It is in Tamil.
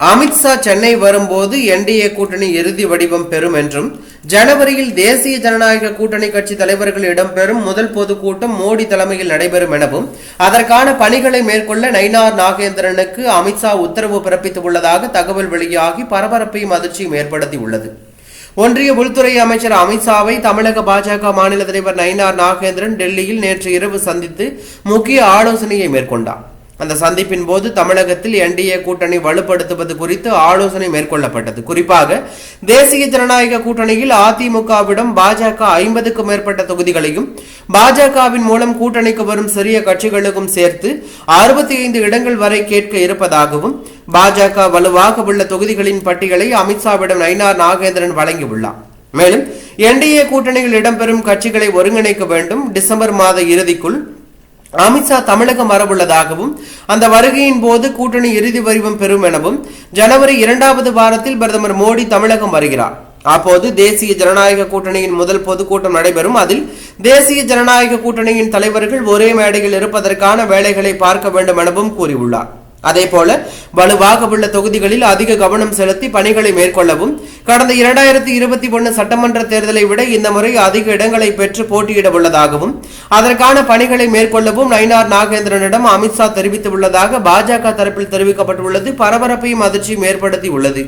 அமித்ஷா சென்னை வரும்போது என்டிஏ கூட்டணி இறுதி வடிவம் பெறும் என்றும் ஜனவரியில் தேசிய ஜனநாயக கூட்டணி கட்சி தலைவர்கள் இடம்பெறும் முதல் பொதுக்கூட்டம் மோடி தலைமையில் நடைபெறும் எனவும் அதற்கான பணிகளை மேற்கொள்ள நயினார் நாகேந்திரனுக்கு அமித்ஷா உத்தரவு பிறப்பித்துள்ளதாக தகவல் வெளியாகி பரபரப்பையும் அதிர்ச்சியும் ஏற்படுத்தியுள்ளது. ஒன்றிய உள்துறை அமைச்சர் அமித்ஷாவை தமிழக பாஜக மாநில தலைவர் நயினார் நாகேந்திரன் டெல்லியில் நேற்று இரவு சந்தித்து முக்கிய ஆலோசனையை மேற்கொண்டார். அந்த சந்திப்பின் போது தமிழகத்தில் என்டிஏ கூட்டணி வலுப்படுத்துவது குறித்து ஆலோசனை மேற்கொள்ளப்பட்டது. குறிப்பாக தேசிய ஜனநாயக கூட்டணியில் அதிமுகவிடம் பாஜக ஐம்பதுக்கும் மேற்பட்ட தொகுதிகளையும் பாஜகவின் மூலம் கூட்டணிக்கு வரும் சிறிய கட்சிகளுக்கும் சேர்த்து அறுபத்தி ஐந்து இடங்கள் வரை கேட்க இருப்பதாகவும் பாஜக வலுவாக உள்ள தொகுதிகளின் பட்டியலை அமித்ஷாவிடம் நயினார் நாகேந்திரன் வழங்கியுள்ளார். மேலும் என்டிஏ கூட்டணியில் இடம்பெறும் கட்சிகளை ஒருங்கிணைக்க வேண்டும். டிசம்பர் மாத இறுதிக்குள் அமித்ஷா தமிழகம் வரவுள்ளதாகவும் அந்த வருகையின் போது கூட்டணி இறுதி வடிவம் பெறும் எனவும் ஜனவரி இரண்டாவது வாரத்தில் பிரதமர் மோடி தமிழகம் வருகிறார். அப்போது தேசிய ஜனநாயக கூட்டணியின் முதல் பொதுக்கூட்டம் நடைபெறும். அதில் தேசிய ஜனநாயக கூட்டணியின் தலைவர்கள் ஒரே மேடையில் இருப்பதற்கான வேலைகளை பார்க்க வேண்டும் எனவும் கூறியுள்ளார். அதேபோல வலுவாக உள்ள தொகுதிகளில் அதிக கவனம் செலுத்தி பணிகளை மேற்கொள்ளவும் கடந்த இரண்டாயிரத்தி இருபத்தி ஒன்னு சட்டமன்ற தேர்தலை விட இந்த முறை அதிக இடங்களை பெற்று போட்டியிட உள்ளதாகவும் அதற்கான பணிகளை மேற்கொள்ளவும் நயினார் நாகேந்திரனிடம் அமித்ஷா தெரிவித்துள்ளதாக பாஜக தரப்பில் தெரிவிக்கப்பட்டுள்ளது. பரபரப்பையும் அதிர்ச்சியும் ஏற்படுத்தி உள்ளது.